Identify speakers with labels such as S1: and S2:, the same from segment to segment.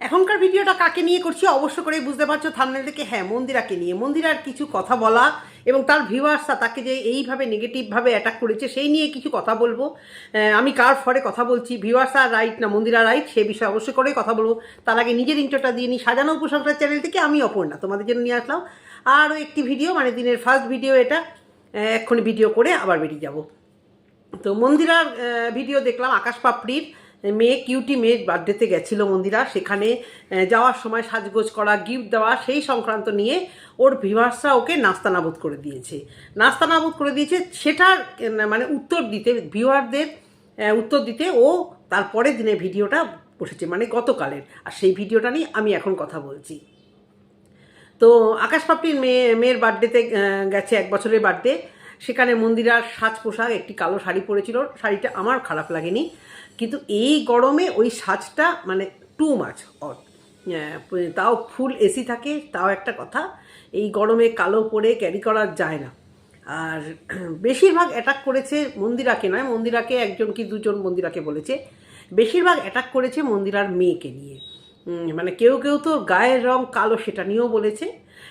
S1: এখনকার ভিডিওটা কাকে নিয়ে করছি অবশ্য করেই বুঝতে পারছ থামনেল থেকে হ্যাঁ মন্দিরাকে নিয়ে। মন্দিরার কিছু কথা বলা এবং তার ভিউয়ার্সরা তাকে যে এইভাবে নেগেটিভভাবে অ্যাটাক করেছে, সেই নিয়ে কিছু কথা বলব। আমি কার ফরে কথা বলছি ভিউয়ার্সরা রাইট না মন্দিরা রাইট সে বিষয়ে অবশ্যই করেই কথা বলব। তার আগে নিজের ইন্টারটা দিয়ে নিই। সাজানো উপসংসার চ্যানেল থেকে আমি অপর্ণা, তোমাদের জন্য নিয়ে আসলাম। আরও একটি ভিডিও মানে দিনের ফার্স্ট ভিডিও এটা। এক্ষুনি ভিডিও করে আবার বেরিয়ে যাব। তো মন্দিরার ভিডিও দেখলাম, আকাশ পাপড়ির। মেয়ে কিউটি মেয়ের বার্থডেতে গেছিল মন্দিরা। সেখানে যাওয়ার সময় সাজগোজ করা গিফট দেওয়া, সেই সংক্রান্ত নিয়ে ওর ভিভার্সরা ওকে নাস্তানাবুদ করে দিয়েছে। নাস্তানাবুদ করে দিয়েছে, সেটার মানে উত্তর দিতে, ভিউয়ারদের উত্তর দিতে ও তারপরের দিনে ভিডিওটা বসেছে মানে গতকালের। আর সেই ভিডিওটা নিয়ে আমি এখন কথা বলছি। তো আকাশ পাপড়ির মেয়ে, মেয়ের বার্থডেতে গেছে এক বছরের বার্থডে। সেখানে মন্দিরার সাজ পোশাক একটি কালো শাড়ি পরেছিল। শাড়িটা আমার খারাপ লাগেনি। কিন্তু এই গরমে ওই সাজটা মানে টু মাছ তাও ফুল এসি থাকে, তাও একটা কথা, এই গরমে কালো পরে ক্যারি করা যায় না। আর বেশিরভাগ অ্যাটাক করেছে মন্দিরাকে নয়, মন্দিরাকে একজন কি দুজন মন্দিরাকে বলেছে। বেশিরভাগ অ্যাটাক করেছে মন্দিরার মেয়েকে নিয়ে। মানে কেউ কেউ তো গায়ের রং কালো সেটা নিয়েও বলেছে।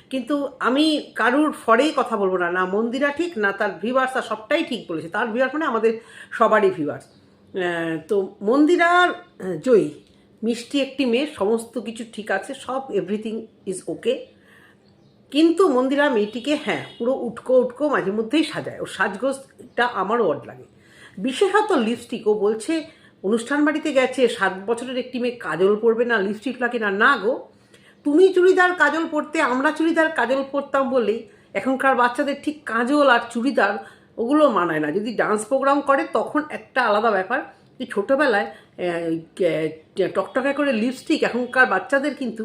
S1: কিন্তু আমি কারুর ফরেই কথা বলব না না মন্দিরা ঠিক, না তার ভিউয়ার্স আর সবটাই ঠিক বলেছে। তার ভিউয়ার্স মানে আমাদের সবারই ভিউয়ার্স তো মন্দিরার জয়ী। মিষ্টি একটি মেয়ে, সমস্ত কিছু ঠিক আছে, সব এভরিথিং ইজ ওকে কিন্তু মন্দিরা মেয়েটিকে হ্যাঁ পুরো উটকো উটকো মাঝে মধ্যেই সাজায়। ও সাজগোজটা আমারও অড লাগে। বিশেষত লিপস্টিক ও বলছে, অনুষ্ঠান বাড়িতে গেছে, সাত বছরের একটি মেয়ে কাজল পরবে না লিপস্টিক লাগে না। না গো, তুমি চুড়িদার কাজল পরতে, আমরা চুড়িদার কাজল পরতাম বলেই এখনকার বাচ্চাদের ঠিক কাজল আর চুড়িদার ওগুলো মানায় না। যদি ডান্স প্রোগ্রাম করে, তখন একটা আলাদা ব্যাপার যে ছোটোবেলায় টকটকে করে লিপস্টিক এখনকার বাচ্চাদের কিন্তু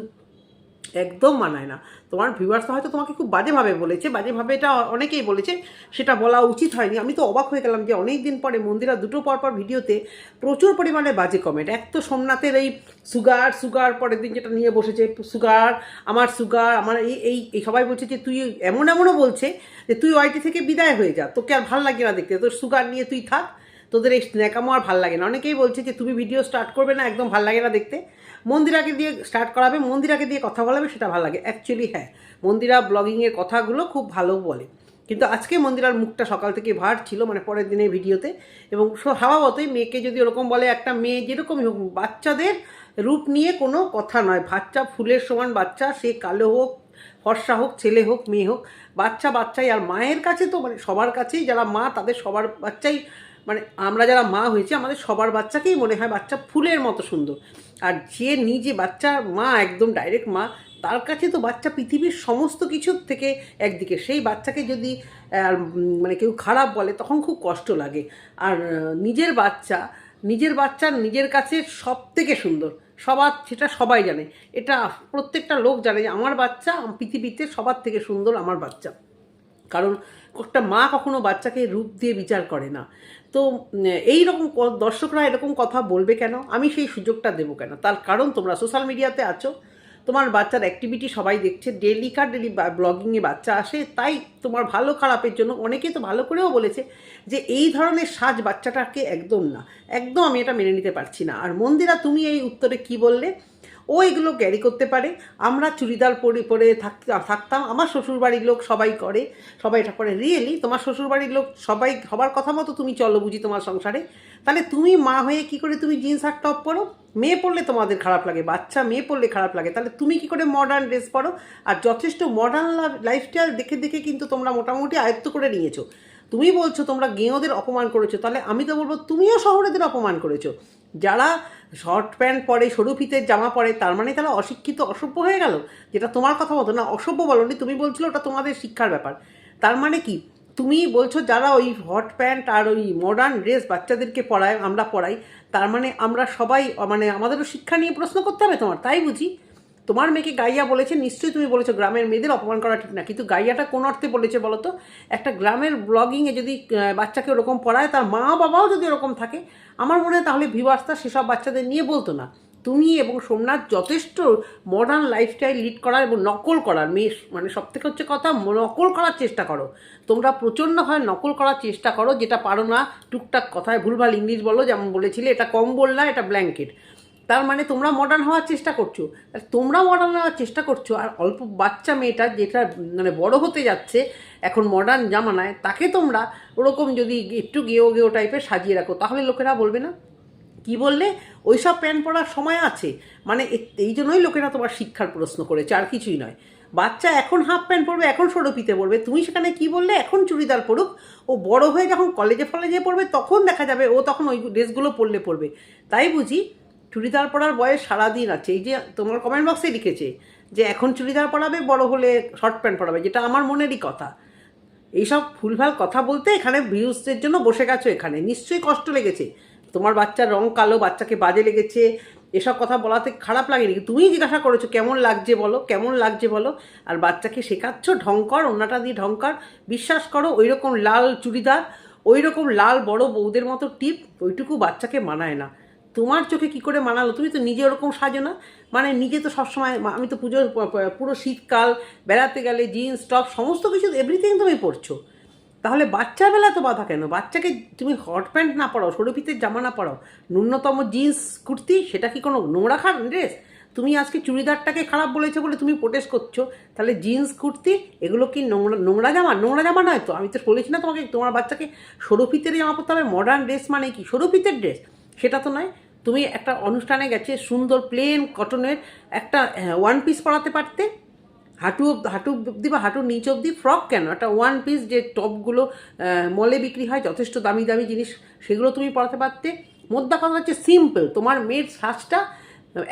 S1: একদম মানায় না। তোমার ভিউয়ার্স হয়তো তোমাকে খুব বাজেভাবে বলেছে, বাজেভাবে এটা অনেকেই বলেছে, সেটা বলা উচিত হয়নি। আমি তো অবাক হয়ে গেলাম যে অনেক দিন পরে মন্দিরা দুটো পরপর ভিডিওতে প্রচুর পরিমাণে বাজে কমেন্ট এক তো সোমনাথের এই সুগার সুগার পরের দিন যেটা নিয়ে বসেছে, সুগার, আমার সুগার, আমার এই এই এই সবাই বলছে যে তুই এমন এমনও বলছে যে তুই ওয়াইটি থেকে বিদায় হয়ে যা, তোকে আর ভালো লাগে না দেখতে। তোর সুগার নিয়ে তুই থাক, তোদের এই ন্যাকামো আর ভালো লাগে না। অনেকেই বলছে যে তুমি ভিডিও স্টার্ট করবে না, একদম ভালো লাগে না দেখতে। মন্দিরাকে দিয়ে স্টার্ট করাবে, মন্দিরাকে দিয়ে কথা বলাবে, সেটা ভালো লাগে। অ্যাকচুয়ালি হ্যাঁ মন্দিরা ব্লগিংয়ের কথাগুলো খুব ভালো বলে। কিন্তু আজকে মন্দিরার মুখটা সকাল থেকে ভার ছিল মানে পরের দিনের ভিডিওতে। এবং স্বভাবতই মেয়েকে যদি ওরকম বলে, একটা মেয়ে যেরকমই হোক, বাচ্চাদের রূপ নিয়ে কোনো কথা নয়। বাচ্চা ফুলের সমান বাচ্চা, সে কালো হোক, ফর্সা হোক, ছেলে হোক, মেয়ে হোক বাচ্চা বাচ্চাই, আর মায়ের কাছে তো মানে সবার কাছেই যারা মা, তাদের সবার বাচ্চাই মানে আমরা যারা মা হয়েছি, আমাদের সবার বাচ্চাকেই মনে হয় বাচ্চা ফুলের মতো সুন্দর। আর যে নিজে বাচ্চা মা, একদম ডাইরেক্ট মা, তার কাছে তো বাচ্চা পৃথিবীর সমস্ত কিছুর থেকে একদিকে। সেই বাচ্চাকে যদি মানে কেউ খারাপ বলে, তখন খুব কষ্ট লাগে। আর নিজের বাচ্চা নিজের বাচ্চা নিজের কাছে সব থেকে সুন্দর। সবার, সেটা সবাই জানে। এটা প্রত্যেকটা লোক জানে যে আমার বাচ্চা পৃথিবীতে সবার থেকে সুন্দর আমার বাচ্চা। কারণ একটা মা কখনো বাচ্চাকে রূপ দিয়ে বিচার করে না। তো এই রকম দর্শকরা এরকম কথা বলবে কেন? আমি সেই সুযোগটা দেবো কেন? তার কারণ তোমরা সোশ্যাল মিডিয়াতে আছো। তোমার বাচ্চার অ্যাক্টিভিটি সবাই দেখছে। ডেলি কার ডেলি ব্লগিংয়ে বাচ্চা আসে, তাই তোমার ভালো খারাপের জন্য অনেকেই তো ভালো করেও বলেছে যে এই ধরনের সাজ বাচ্চাটাকে একদম না। একদম আমি এটা মেনে নিতে পারছি না। আর মন্দিরা, তুমি এই উত্তরে কি বললে? ও এগুলো ক্যারি করতে পারে। আমরা চুড়িদার পরে পরে থাকতে থাকতাম। আমার শ্বশুরবাড়ির লোক সবাই করে। সবাই এটা করে। রিয়েলি তোমার শ্বশুরবাড়ির লোক সবাই, সবার কথা মতো তুমি চলো বুঝি তোমার সংসারে। তাহলে তুমি মা হয়ে কি করে তুমি জিন্স আর টপ পরো? মেয়ে পরলে তোমাদের খারাপ লাগে, বাচ্চা মেয়ে পরলে খারাপ লাগে। তাহলে তুমি কি করে মডার্ন ড্রেস পরো? আর যথেষ্ট মডার্ন লাইফস্টাইল দেখে দেখে কিন্তু তোমরা মোটামুটি আয়ত্ত করে নিয়েছো। তুমি বলছো তোমরা গেঁয়োদের অপমান করেছ, তাহলে আমি তো বলব তুমিও শহরেদের অপমান করেছ। যারা শর্ট প্যান্ট পরে, সরু ফিতের জামা পরে, তার মানে তারা অশিক্ষিত, অসভ্য হয়ে গেল। যেটা তোমার কথা মতো না, অসভ্য বলনি, তুমি বলছিল ওটা তোমাদের শিক্ষার ব্যাপার। তার মানে কি? তুমি বলছো যারা ওই হট প্যান্ট আর ওই মডার্ন ড্রেস বাচ্চাদেরকে পড়ায়, আমরা পড়াই, তার মানে আমরা সবাই মানে আমাদেরও শিক্ষা নিয়ে প্রশ্ন করতে হবে তোমার, তাই বুঝি? তোমার মেয়েকে গাইয়া বলেছে, নিশ্চয়ই তুমি বলেছ, গ্রামের মেয়েদের অপমান করা ঠিক না, কিন্তু গাইয়াটা কোন অর্থে বলেছে বলো তো? একটা গ্রামের ব্লগিংয়ে যদি বাচ্চাকে ওরকম পড়ায়, তার মা বাবাও যদি ওরকম থাকে, আমার মনে হয় তাহলে ভিউয়ার্সটা সেসব বাচ্চাদের নিয়ে বলতো না। তুমি এবং সোমনাথ যথেষ্ট মডার্ন লাইফস্টাইল লিড করার এবং নকল করার। মেয়ে মানে সব থেকে হচ্ছে কথা নকল করার চেষ্টা করো। তোমরা প্রচণ্ড হয় নকল করার চেষ্টা করো, যেটা পারো না। টুকটাক কথায় ভুলভাল ইংলিশ বলো, যেমন বলেছিলে, এটা কম্বল না, এটা ব্ল্যাঙ্কেট তার মানে তোমরা মডার্ন হওয়ার চেষ্টা করছ। তোমরা মডার্ন হওয়ার চেষ্টা করছ, আর অল্প বাচ্চা মেয়েটা যেটা মানে বড় হতে যাচ্ছে এখন মডার্ন জামানায়, তাকে তোমরা ওরকম যদি একটু গেও গেও টাইপের সাজিয়ে রাখো, তাহলে লোকেরা বলবে না? কি বললে? ওইসব প্যান্ট পরার সময় আছে। মানে এই জন্যই লোকেরা তোমার শিক্ষার প্রশ্ন করেছে, আর কিছুই নয়। বাচ্চা এখন হাফ প্যান্ট পরবে, এখন সরপিতে পড়বে তুমি সেখানে কি বললে? এখন চুড়িদার পরুক। ও বড় হয়ে যখন কলেজে ফলেজে পড়বে, তখন দেখা যাবে ও তখন ওই ড্রেসগুলো পরলে পড়বে তাই বুঝি চুড়িদার পরার বয়স সারাদিন আছে। এই যে তোমার কমেন্ট বক্সে লিখেছে যে, এখন চুড়িদার পরাবে, বড় হলে শর্ট প্যান্ট পরাবে, যেটা আমার মনেরই কথা। এইসব ভুলভাল কথা বলতে এখানে ভিউজদের জন্য বসে গেছো এখানে। নিশ্চয়ই কষ্ট লেগেছে। তোমার বাচ্চার রং কালো, বাচ্চাকে বাজে লেগেছে, এসব কথা বলাতে খারাপ লাগেনি। তুমিই জিজ্ঞাসা করেছ, কেমন লাগছে বলো, কেমন লাগছে বলো? আর বাচ্চাকে শেখাচ্ছ ঢঙ্কর ওনাটা দিয়ে ঢঙ্কর বিশ্বাস করো ওই রকম লাল চুড়িদার ওই রকম লাল বড় বউদের মতো টিপ ওইটুকু বাচ্চাকে মানায় না। তোমার চোখে কি করে মানালো? তুমি তো নিজে ওরকম সাজো না? মানে নিজে তো সবসময় আমি তো পুজোর পুরো শীতকাল, বেড়াতে গেলে, জিন্স, টপ, সমস্ত কিছু এভরিথিং তুমি পরছো। তাহলে বাচ্চার বেলা তো বাধা কেন? বাচ্চাকে তুমি হট প্যান্ট না পরাও, সরুপিতের জামা না পরাও, ন্যূনতম জিন্স কুর্তি, সেটা কি কোনো নোংরা খান ড্রেস তুমি আজকে চুড়িদারটাকে খারাপ বলেছ বলে তুমি প্রোটেস্ট করছ, তাহলে জিন্স কুর্তি, এগুলো কি নোংরা নোংরা জামা? নোংরা জামা নয় তো? আমি তো বলেছি না তোমাকে, তোমার বাচ্চাকে সরুপিতের জামা পরতে হবে মডার্ন ড্রেস মানে কি? সরুপিতের ড্রেস সেটা তো নয়। তুমি একটা অনুষ্ঠানে গেছে, সুন্দর প্লেন কটনের একটা ওয়ান পিস পরাতে পারতে হাঁটু হাঁটু অব্দি বা হাঁটুর নিচ অব্দি ফ্রক কেন? একটা ওয়ান পিস যে টপগুলো মলে বিক্রি হয়, যথেষ্ট দামি দামি জিনিস, সেগুলো তুমি পরাতে পারতে। মোদ্দা কথা হচ্ছে সিম্পল তোমার মেয়ের সাজটা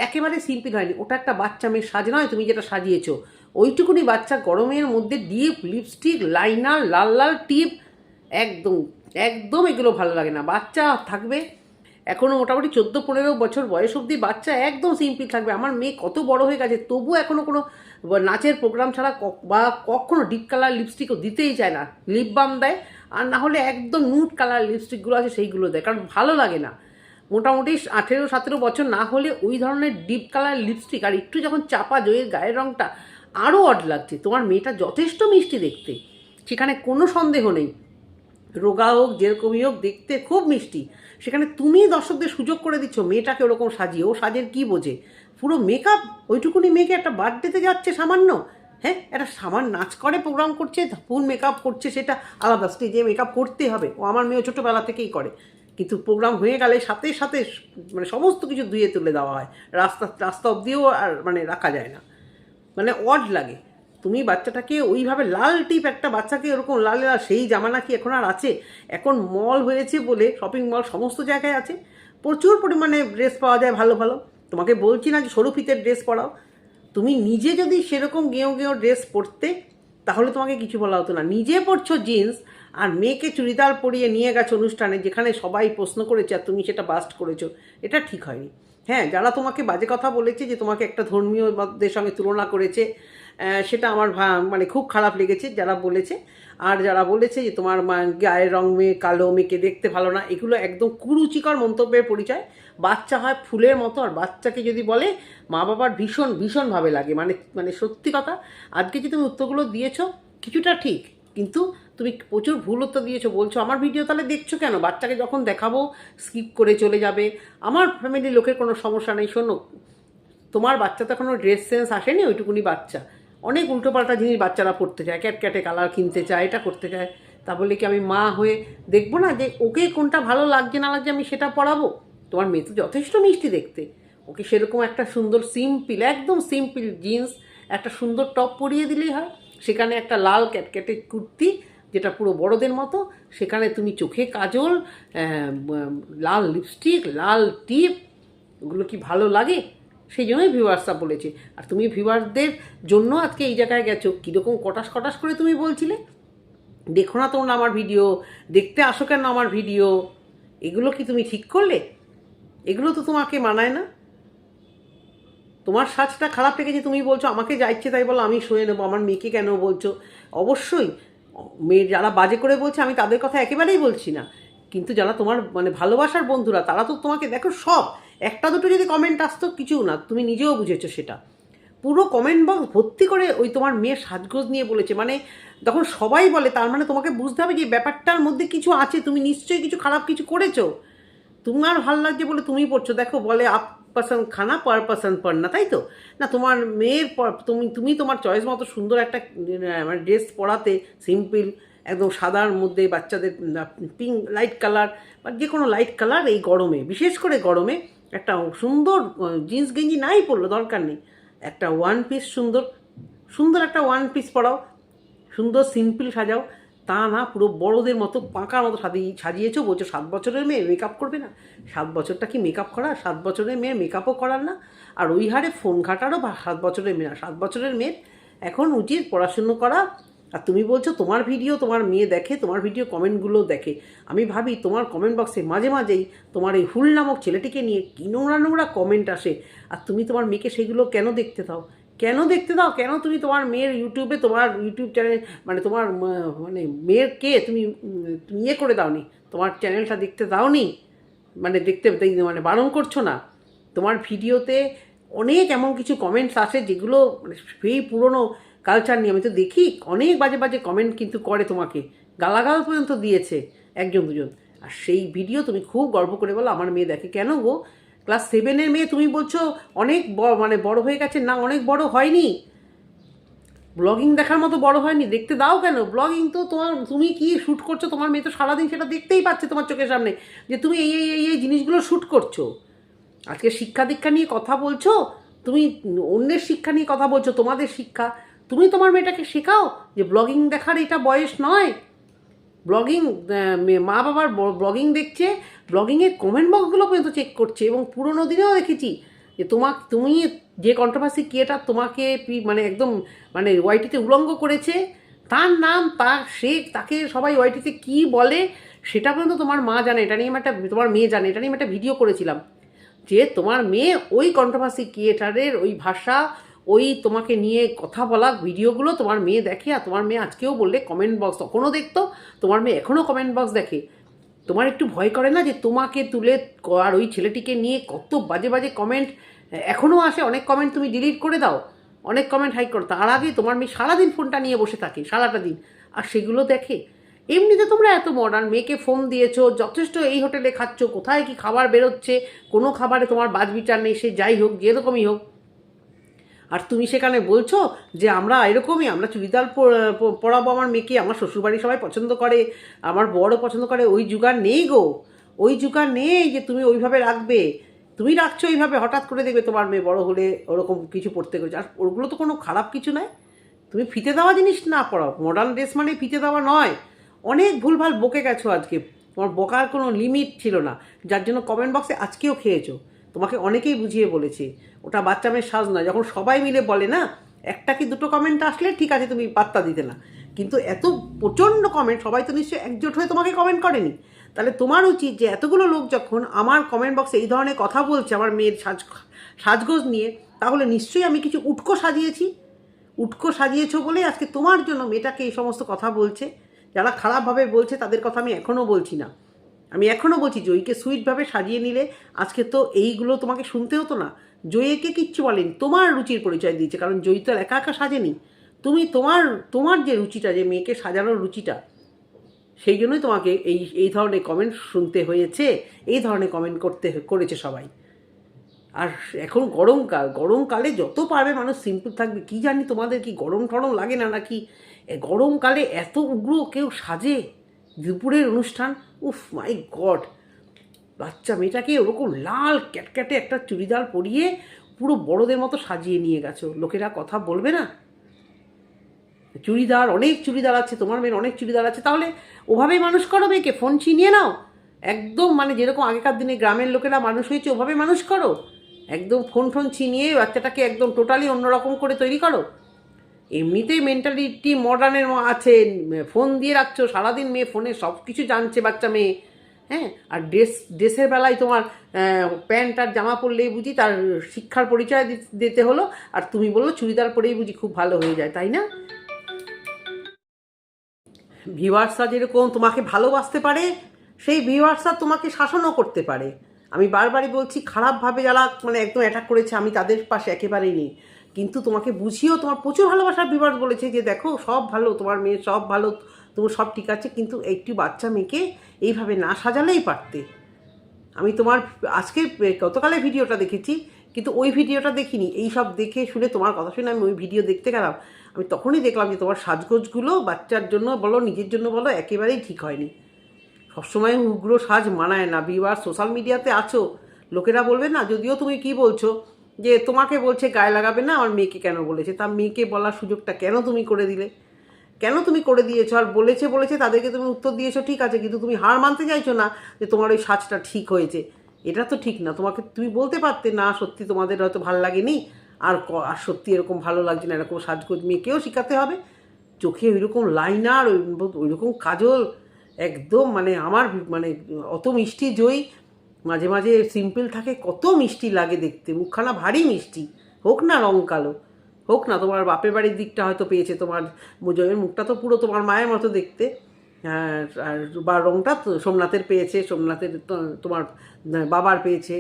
S1: একেবারে সিম্পল হয়নি। ওটা একটা বাচ্চা মেয়ের সাজ নয়, তুমি যেটা সাজিয়েছো। ওইটুকুনি বাচ্চা গরমের মধ্যে ডিপ লিপস্টিক লাইনার লাল লাল টিপ, একদম একদম এগুলো ভালো লাগে না। বাচ্চা থাকবে এখনও মোটামুটি চোদ্দ, পনেরো বছর বয়স অবধি বাচ্চা একদম সিম্পল থাকবে। আমার মেয়ে কত বড় হয়ে গেছে, তবুও এখনও কোনো নাচের প্রোগ্রাম ছাড়া বা কখনো ডিপ কালার লিপস্টিকও দিতেই চায় না। লিপ বাম দেয়, আর না হলে একদম নুট কালার লিপস্টিকগুলো আছে সেইগুলো দেয়, কারণ ভালো লাগে না। মোটামুটি আঠেরো, সতেরো বছর না হলে ওই ধরনের ডিপ কালার লিপস্টিক আর একটু যখন চাপা জয়ের গায়ের রঙটা আরও অড লাগছে। তোমার মেয়েটা যথেষ্ট মিষ্টি দেখতে, সেখানে কোনো সন্দেহ নেই। রোগা হোক, যেরকমই হোক, দেখতে খুব মিষ্টি। সেখানে তুমি দর্শকদের সুযোগ করে দিচ্ছ, মেয়েটাকে ওরকম সাজিয়ে। ও সাজের কি বোঝে? পুরো মেকআপ ওইটুকুনি মেয়েকে একটা বার্থডেতে যাচ্ছে সামান্য। হ্যাঁ একটা সামান নাচ করে প্রোগ্রাম করছে ফুল মেকআপ করছে, সেটা আলাদা স্টেজে মেকআপ করতে হবে। ও আমার মেয়ে ছোটোবেলা থেকেই করে। কিন্তু প্রোগ্রাম হয়ে গেলে সাথে সাথে মানে সমস্ত কিছু ধুয়ে তুলে দেওয়া হয়। রাস্তা রাস্তা অব্দিও আর মানে রাখা যায় না। মানে অড লাগে। তুমি বাচ্চাটাকে ওইভাবে লাল টিপ একটা বাচ্চাকে ওরকম লাল লাল সেই জামানা কি এখন আর আছে? এখন মল হয়েছে বলে শপিং মল সমস্ত জায়গায় আছে। প্রচুর পরিমাণে ড্রেস পাওয়া যায় ভালো ভালো। তোমাকে বলছি না যে সরু ফিতের ড্রেস পরাও। তুমি নিজে যদি সেরকম গেঁয়ো গেঁয়ো ড্রেস পরতে, তাহলে তোমাকে কিছু বলা হতো না। নিজে পরছো জিন্স আর মেয়েকে চুড়িদার পরিয়ে নিয়ে গেছো অনুষ্ঠানে, যেখানে সবাই প্রশ্ন করেছে আর তুমি সেটা বাস্ট করেছ, এটা ঠিক হয়নি। হ্যাঁ যারা তোমাকে বাজে কথা বলেছে যে তোমাকে একটা ধর্মীয়দের সঙ্গে তুলনা করেছে সেটা আমার মানে খুব খারাপ লেগেছে যারা বলেছে। আর যারা বলেছে যে তোমার গায়ের রং মেয়ে কালো মেয়েকে দেখতে ভালো না, এগুলো একদম কুরুচিকর মন্তব্যের পরিচয়। বাচ্চা হয় ফুলের মতো, আর বাচ্চাকে যদি বলে, মা বাবার ভীষণ ভীষণভাবে লাগে। মানে মানে সত্যি কথা, আজকে যে তুমি উত্তরগুলো দিয়েছ, কিছুটা ঠিক, কিন্তু তুমি প্রচুর ভুল উত্তর দিয়েছ, বলছো, আমার ভিডিও তাহলে দেখছ কেন? বাচ্চাকে যখন দেখাবো, স্কিপ করে চলে যাবে। আমার ফ্যামিলির লোকের কোনো সমস্যা নেই, শোনো। তোমার বাচ্চা তো এখনও ড্রেস সেন্স আসেনি, ওইটুকুনি বাচ্চা। অনেক উল্টোপাল্টা জিনিস বাচ্চারা পড়তে চায়। ক্যাট ক্যাটে কালার কিনতে চায়, এটা করতে চায়। তা বলে কি আমি মা হয়ে দেখব না যে ওকে কোনটা ভালো লাগছে না লাগছে আমি সেটা পড়াবো? তোমার মেয়ে তো যথেষ্ট মিষ্টি দেখতে। ওকে সেরকম একটা সুন্দর সিম্পল একদম সিম্পল জিন্স একটা সুন্দর টপ পরিয়ে দিলেই হয়। সেখানে একটা লাল ক্যাটক্যাটে কুর্তি, যেটা পুরো বড়দের মতো। সেখানে তুমি চোখে কাজল লাল লিপস্টিক লাল টিপ ওগুলো কি ভালো লাগে? সেই জন্যই ভিউয়ার্সরা বলেছে। আর তুমি ভিউয়ারদের জন্য আজকে এই জায়গায় গেছো। কীরকম কটাস কটাস করে তুমি বলছিলে? দেখো না তোমরা আমার ভিডিও, দেখতে আসো কেন আমার ভিডিও? এগুলো কি তুমি ঠিক করলে? এগুলো তো তোমাকে মানায় না। তোমার সাজটা খারাপ লেগেছে, তুমি বলছো, আমাকে যা ইচ্ছে তাই বলো, আমি শুয়ে নেব। আমার মেয়েকে কেন বলছো? অবশ্যই মেয়ে যারা বাজে করে বলছে, আমি তাদের কথা একেবারেই বলছি না। কিন্তু যারা তোমার মানে ভালোবাসার বন্ধুরা, তারা তো তোমাকে দেখো সব একটা দুটো যদি কমেন্ট আসতো কিছু না, তুমি নিজেও বুঝেছ সেটা। পুরো কমেন্ট বক্স ভর্তি করে ওই তোমার মেয়ের সাজগোজ নিয়ে বলেছে। মানে যখন সবাই বলে, তার মানে তোমাকে বুঝতে হবে যে, ব্যাপারটার মধ্যে কিছু আছে, তুমি নিশ্চয়ই কিছু খারাপ কিছু করেছ। তোমার ভালো লাগছে বলে তুমি পড়ছো। দেখো, বলে আপ পছন্দ খানা পার পছন্দ পর না, তাই তো? না, তোমার মেয়ের তুমি তুমি তোমার চয়েস মতো সুন্দর একটা মানে ড্রেস পরাতে সিম্পল একদম সাদার মধ্যে বাচ্চাদের পিঙ্ক লাইট কালার বা যে কোনো লাইট কালার এই গরমে, বিশেষ করে গরমে একটা সুন্দর জিন্স গেঞ্জি নাই পরলো দরকার নেই। একটা ওয়ান পিস সুন্দর সুন্দর একটা ওয়ান পিস পরাও, সুন্দর সিম্পল সাজাও, তা না পুরো বড়দের মতো পাঁকার মতো সাজিয়ে সাজিয়েছো, বলছো সাত বছরের মেয়ে মেকআপ করবে না। সাত বছরটা কি মেকআপ করা সাত বছরের মেয়ের মেকআপও করার না। আর ওই হারে ফোন ঘাটারও সাত বছরের মেয়ে না, সাত বছরের মেয়ের এখন উচিত পড়াশুনো করা আর তুমি বলছো তোমার ভিডিও তোমার মেয়ে দেখে, তোমার ভিডিও কমেন্টগুলো দেখে। আমি ভাবি তোমার কমেন্ট বক্সে মাঝে মাঝেই তোমার এই হুল নামক ছেলেটিকে নিয়ে কি নোংরা নোংরা কমেন্ট আসে। আর তুমি তোমার মেয়েকে সেগুলো কেন দেখতে দাও? কেন দেখতে দাও? কেন তুমি তোমার মেয়ের ইউটিউবে তোমার ইউটিউব চ্যানেল মানে তোমার মানে মেয়ের কে তুমি তুমি ইয়ে করে দাওনি? তোমার চ্যানেলটা দেখতে দাওনি? মানে দেখতে মানে বারণ করছ না? তোমার ভিডিওতে অনেক এমন কিছু কমেন্টস আসে যেগুলো মানে সেই পুরনো কালচার নিয়ে আমি তো দেখি, অনেক বাজে বাজে কমেন্ট কিন্তু করে তোমাকে। গালাগাল পর্যন্ত দিয়েছে একজন দুজন। আর সেই ভিডিও তুমি খুব গর্ব করে বলো, আমার মেয়ে দেখে কেন গো? ক্লাস সেভেনের মেয়ে তুমি বলছো অনেক মানে বড় হয়ে গেছে, না অনেক বড় হয়নি। ব্লগিং দেখার মতো বড় হয়নি, দেখতে দাও কেন? ব্লগিং তো তোমার, তুমি কি শ্যুট করছ? তোমার মেয়ে তো সারাদিন সেটা দেখতেই পাচ্ছে তোমার চোখের সামনে, যে তুমি এই এই এই এই জিনিসগুলো শ্যুট করছ। আজকে শিক্ষা দীক্ষা নিয়ে কথা বলছো, তুমি অন্যের শিক্ষা নিয়ে কথা বলছো, তোমাদের শিক্ষা। তুমি তোমার মেয়েটাকে শেখাও যে ব্লগিং দেখার এটা বয়স নয়। ব্লগিং মা বাবার ব্লগিং দেখছে ব্লগিংয়ের কমেন্ট বক্সগুলো পর্যন্ত চেক করছে এবং পুরোনো দিনেও দেখেছি যে তোমাক, তুমি যে কন্ট্রোভার্সি ক্রিয়েটার তোমাকে মানে একদম মানে ওয়াইটিতে উলঙ্গ করেছে, তার নাম, তার সে, তাকে সবাই ওয়াইটিতে কি বলে সেটা পর্যন্ত তোমার মা জানে। এটা নিয়ে একটা, তোমার মেয়ে জানে। এটা নিয়ে একটা ভিডিও করেছিলাম যে তোমার মেয়ে ওই কন্ট্রোভার্সি ক্রিয়েটারের ওই ভাষা ওই তোমাকে নিয়ে কথা বলা ভিডিওগুলো তোমার মেয়ে দেখে আর তোমার মেয়ে আজকেও বললে কমেন্ট বক্স তখনও দেখতো, তোমার মেয়ে এখনও কমেন্ট বক্স দেখে। তোমার একটু ভয় করে না যে তোমাকে তুলে আর ওই ছেলেটিকে নিয়ে কত বাজে বাজে কমেন্ট এখনও আসে, অনেক কমেন্ট তুমি ডিলিট করে দাও, অনেক কমেন্ট হাইক করো। তার আগে তোমার মেয়ে সারাদিন ফোনটা নিয়ে বসে থাকে, সারাটা দিন, আর সেগুলো দেখে। এমনিতে তোমরা এত মডার্ন মেয়েকে ফোন দিয়েছ, যথেষ্ট এই হোটেলে খাচ্ছ, কোথায় কি খাবার বেরোচ্ছে, কোনো খাবারে তোমার বাজ বিচার নেই, সে যাই হোক, যেরকমই হোক। আর তুমি সেখানে বলছো যে আমরা এরকমই, আমরা চুড়িদার পর- পরাবো আমার মেয়েকে, আমার শ্বশুরবাড়ি সবাই পছন্দ করে, আমার বড় পছন্দ করে, ওই যুগার নেই গো। ওই যুগার নেই যে তুমি ওইভাবে রাখবে। তুমি রাখছো ওইভাবে হঠাৎ করে দেখবে তোমার মেয়ে বড় হলে ওরকম কিছু পড়তে গেছে। আর ওগুলো তো কোনো খারাপ কিছু নয়। তুমি ফিতে দেওয়া জিনিস না পড়াও মডার্ন ড্রেস মানে ফিতে দেওয়া নয়। অনেক ভুলভাল বকে গেছো আজকে। তোমার বকার কোনো লিমিট ছিল না। যার জন্য কমেন্ট বক্সে আজকেও খেয়েছো। তোমাকে অনেকেই বুঝিয়ে বলেছে, ওটা বাচ্চা মেয়ের সাজ নয়। যখন সবাই মিলে বলে না, একটা কি দুটো কমেন্ট আসলে ঠিক আছে, তুমি পাত্তা দিতে না। কিন্তু এত প্রচণ্ড কমেন্ট সবাই তো নিশ্চয়ই একজোট হয়ে তোমাকে কমেন্ট করেনি। তাহলে তোমার উচিত যে এতগুলো লোক যখন আমার কমেন্ট বক্সে এই ধরনের কথা বলছে, আমার মেয়ের সাজ, সাজগোজ নিয়ে, তাহলে নিশ্চয়ই আমি কিছু উটকো সাজিয়েছি। উটকো সাজিয়েছো বলে আজকে তোমার জন্য মেয়েটাকে এই সমস্ত কথা বলছে। যারা খারাপভাবে বলছে, তাদের কথা আমি এখনও বলছি না। আমি এখনও বলছি, জয়ীকে সুইটভাবে সাজিয়ে নিলে আজকে তো এইগুলো তোমাকে শুনতে হতো না। জয়ীকে কিচ্ছু বলেনি, তোমার রুচির পরিচয় দিয়েছে, কারণ জয়ী তো একা একা সাজেনি। তুমি তোমার তোমার যে রুচিটা, যে মেয়েকে সাজানোর রুচিটা, সেই জন্যই তোমাকে এই এই ধরনের কমেন্ট শুনতে হয়েছে, এই ধরনের কমেন্ট করতে করেছে সবাই। আর এখন গরমকাল গরমকালে যত পারবে মানুষ সিম্পল থাকবে, কি জানি তোমাদের কি গরম টরম লাগে না নাকি? গরমকালে এত উগ্র কেউ সাজে? দুপুরের অনুষ্ঠান, উফ মাই গড বাচ্চা মেয়েটাকে ওরকম লাল ক্যাটক্যাটে একটা চুড়িদার পরিয়ে পুরো বড়দের মতো সাজিয়ে নিয়ে গেছো লোকেরা কথা বলবে না। চুড়িদার, অনেক চুড়িদার আছে, তোমার মেয়ের অনেক চুড়িদার আছে। তাহলে ওভাবেই মানুষ করো মেয়েকে, ফোন ছিনিয়ে নাও। একদম মানে যেরকম আগেকার দিনে গ্রামের লোকেরা মানুষ হয়েছে, ওভাবে মানুষ করো। একদম ফোন ফোন ছিনিয়ে বাচ্চাটাকে একদম টোটালি অন্যরকম করে তৈরি করো। এমনিতেই মেন্টালিটি মডার্নের আছে ফোন দিয়ে রাখছো, সারাদিন মেয়ে ফোনে সব কিছু জানছে, বাচ্চা মেয়ে। হ্যাঁ? আর ড্রেস, ড্রেসের বেলায় তোমার প্যান্ট আর জামা পরলেই বুঝি তার শিক্ষার পরিচয় দিতে হলো। আর তুমি বলল চুড়িদার পরেই বুঝি খুব ভালো হয়ে যায়, তাই না? ভিউয়ার্সরা যেরকম তোমাকে ভালোবাসতে পারে, সেই ভিউয়ার্সরা তোমাকে শাসনও করতে পারে। আমি বারবারই বলছি, খারাপভাবে যারা মানে একদম অ্যাটাক করেছে, আমি তাদের পাশে একেবারেই নেই। কিন্তু তোমাকে বুঝিয়েও তোমার প্রচুর ভালোবাসার ভিউয়ার্স বলেছে যে দেখো, সব ভালো, তোমার মেয়ে সব ভালো, তোমার সব ঠিক আছে, কিন্তু একটি বাচ্চা মেয়েকে এইভাবে না সাজালেই পারতে। আমি তোমার আজকে গতকালে ভিডিওটা দেখেছি, কিন্তু ওই ভিডিওটা দেখিনি। এই সব দেখে শুনে তোমার কথা শুনে আমি ওই ভিডিও দেখতে গেলাম। আমি তখনই দেখলাম যে তোমার সাজগোজগুলো বাচ্চার জন্য বলো, নিজের জন্য বলো, একেবারেই ঠিক হয়নি। সবসময় উগ্র সাজ মানায় না। বিবার সোশ্যাল মিডিয়াতে আছো। লোকেরা বলবে না, যদিও তুমি কি বলছো? যে তোমাকে বলছে গায়ে লাগাবে না, আমার মেয়েকে কেন বলেছে? তার মেয়েকে বলার সুযোগটা কেন তুমি করে দিলে? কেন তুমি করে দিয়েছ? আর বলেছে বলেছে, তাদেরকে তুমি উত্তর দিয়েছ, ঠিক আছে, কিন্তু তুমি হার মানতে চাইছো না যে তোমার ওই সাজটা ঠিক হয়েছে। এটা তো ঠিক না। তোমাকে তুমি বলতে পারতে, না, সত্যি তোমাদের হয়তো ভালো লাগেনি। আর আর সত্যি এরকম ভালো লাগছে না। এরকম সাজগোজ মেয়েকেও শেখাতে হবে। চোখে ওইরকম লাইনার ওই, ওইরকম কাজল, একদম মানে আমার মানে অত মিষ্টি জই মাঝে মাঝে সিম্পল থাকে, কত মিষ্টি লাগে দেখতে। মুখখানা ভারী মিষ্টি। হোক না রং কালো, হোক না তোমার বাপের বাড়ির দিকটা হয়তো পেয়েছে তোমার জয়ের মুখটা তো পুরো তোমার মায়ের মতো দেখতে। আর বা রংটা তো সোমনাথের পেয়েছে, সোমনাথের তোমার বাবার পেয়েছে,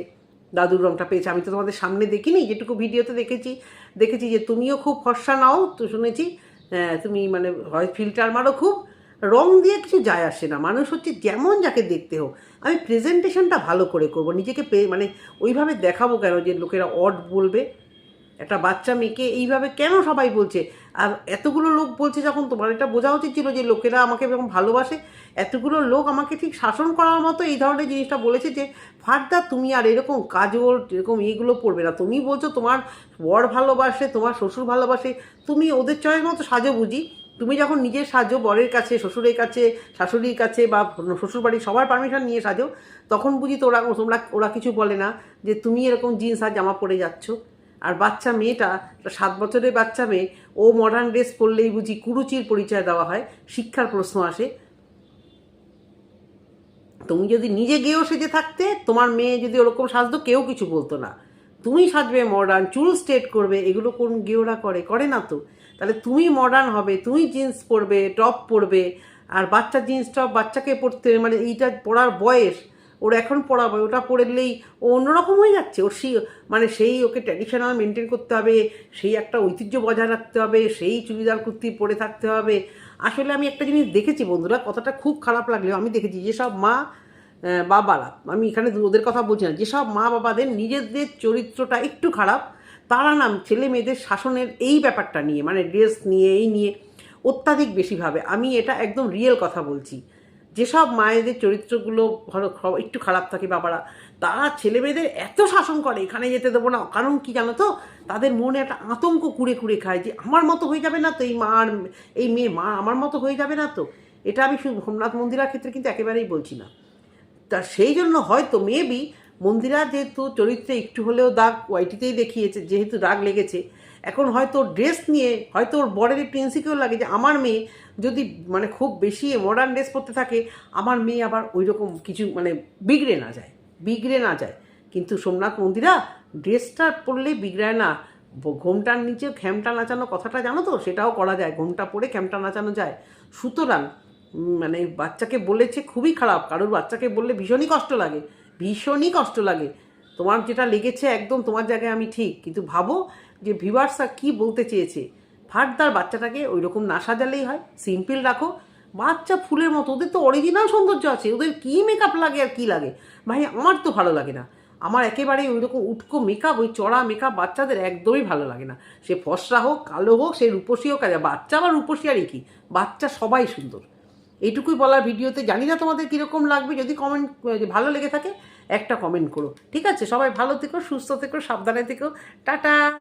S1: দাদুর রংটা পেয়েছে। আমি তো তোমাদের সামনে দেখিনি, যেটুকু ভিডিওতে দেখেছি দেখেছি যে তুমিও খুব ফর্সা নাও, তো শুনেছি তুমি মানে হয় ফিল্টার মারো খুব রং দিয়ে কিছু যায় আসে না। মানুষ হচ্ছে যেমন যাকে দেখতে হোক, আমি প্রেজেন্টেশনটা ভালো করে করব। নিজেকে পে- মানে ওইভাবে দেখাবো কেন যে লোকেরা অড বলবে? একটা বাচ্চা মেয়েকে এইভাবে কেন সবাই বলছে? আর এতগুলো লোক বলছে যখন তোমার এটা বোঝা উচিত ছিল যে লোকেরা আমাকে যখন ভালোবাসে, এতগুলো লোক আমাকে ঠিক শাসন করার মতো এই ধরনের জিনিসটা বলেছে যে ফার্দার তুমি আর এরকম কাজল, এরকম এইগুলো পড়বে না। তুমি বলছো তোমার বর ভালোবাসে, তোমার শ্বশুর ভালোবাসে, তুমি ওদের চয়ের মতো সাজো বুঝি। তুমি যখন নিজের সাজো বরের কাছে, শ্বশুরের কাছে, শাশুড়ির কাছে বা শ্বশুরবাড়ির সবার পারমিশন নিয়ে সাজো, তখন বুঝি তো ওরা তোমরা, ওরা কিছু বলে না যে তুমি এরকম জিন্স আর জামা পরে যাচ্ছ। আর বাচ্চা মেয়েটা, সাত বছরের বাচ্চা মেয়ে, ও মডার্ন ড্রেস পরলেই বুঝি কুরুচির পরিচয় দেওয়া হয়, শিক্ষার প্রশ্ন আসে। তুমি যদি নিজে গেয়েও সেজে থাকতে, তোমার মেয়ে যদি ওরকম সাজতো, কেউ কিছু বলতো না। তুমি সাজবে মডার্ন চুল স্ট্রেট করবে, এগুলো কোন গেওরা করে? করে না তো। তাহলে তুমি মডার্ন হবে, তুমি জিন্স পরবে টপ পরবে, আর বাচ্চা জিন্স টপ বাচ্চাকে পরতে মানে এইটা পরার বয়স, ওর এখন পড়াবে ওটা পড়লেই ও অন্যরকম হয়ে যাচ্ছে। ওর সেই মানে সেই ওকে ট্র্যাডিশনাল মেনটেন করতে হবে, সেই একটা ঐতিহ্য বজায় রাখতে হবে, সেই চুড়িদার কুর্তি পরে থাকতে হবে। আসলে আমি একটা জিনিস দেখেছি বন্ধুরা, কথাটা খুব খারাপ লাগলেও আমি দেখেছি যেসব মা বাবারা, আমি এখানে ওদের কথা বলছি না যেসব মা বাবাদের নিজেদের চরিত্রটা একটু খারাপ তারা নাম ছেলে মেয়েদের শাসনের এই ব্যাপারটা নিয়ে মানে ড্রেস নিয়ে, এই নিয়ে অত্যাধিক বেশিভাবে আমি এটা একদম রিয়েল কথা বলছি। যেসব মায়েদের চরিত্রগুলো ভালো একটু খারাপ থাকে বাবারা, তারা ছেলে মেয়েদের এত শাসন করে, এখানে যেতে দেবো না। কারণ কি জানো তো? তাদের মনে একটা আতঙ্ক কুড়ে কুড়ে খায় যে, আমার মতো হয়ে যাবে না তো এই মার, এই মেয়ে মা আমার মতো হয়ে যাবে না তো? এটা আমি সোমনাথ মন্দিরার ক্ষেত্রে কিন্তু একেবারেই বলছি না। তা সেই জন্য হয়তো মেবি মন্দিরা যেহেতু চরিত্রে একটু হলেও দাগ ওয়াইটিতেই দেখিয়েছে, যেহেতু দাগ লেগেছে। এখন হয়তো ড্রেস নিয়ে, হয়তো ওর বরের একটু লাগে যে আমার মেয়ে যদি মানে খুব বেশি মডার্ন ড্রেস পরতে থাকে, আমার মেয়ে আবার ওই রকম কিছু মানে বিগড়ে না যায়, বিগড়ে না যায়। কিন্তু সোমনাথ মন্দিরা ড্রেসটা পরলেই বিগড়ায় না। ঘোমটার নিচে ঘ্যামটা নাচানো কথাটা জানো তো? সেটাও করা যায়, ঘোমটা পরে ঘ্যামটা নাচানো যায়। সুতরাং মানে বাচ্চাকে বলেছে খুবই খারাপ, কারোর বাচ্চাকে বললে ভীষণই কষ্ট লাগে। ভীষণই কষ্ট লাগে। তোমার যেটা লেগেছে একদম তোমার জায়গায় আমি ঠিক, কিন্তু ভাবো যে ভিভার্সরা কি বলতে চেয়েছে। ফাটদার বাচ্চাটাকে ওই রকম না সাজালেই হয় সিম্পল রাখো। বাচ্চা ফুলের মতো, ওদের তো অরিজিনাল সৌন্দর্য আছে, ওদের কি মেকআপ লাগে আর কি লাগে? ভাই, আমার তো ভালো লাগে না। আমার একেবারেই ওই রকম উটকো মেকআপ ওই চড়া মেকআপ বাচ্চাদের একদমই ভালো লাগে না। সে ফসরা হোক, কালো হোক, সে রূপসী হোক, আর বাচ্চা বা রূপসী আর কি? বাচ্চা সবাই সুন্দর। এইটুকুই বলার ভিডিওতে। জানি না তোমাদের কীরকম লাগবে, যদি কমেন্ট ভালো লেগে থাকে, একটা কমেন্ট করো। ঠিক আছে? সবাই ভালো থেকো, সুস্থ থেকো, সাবধানে থেকো। টাটা!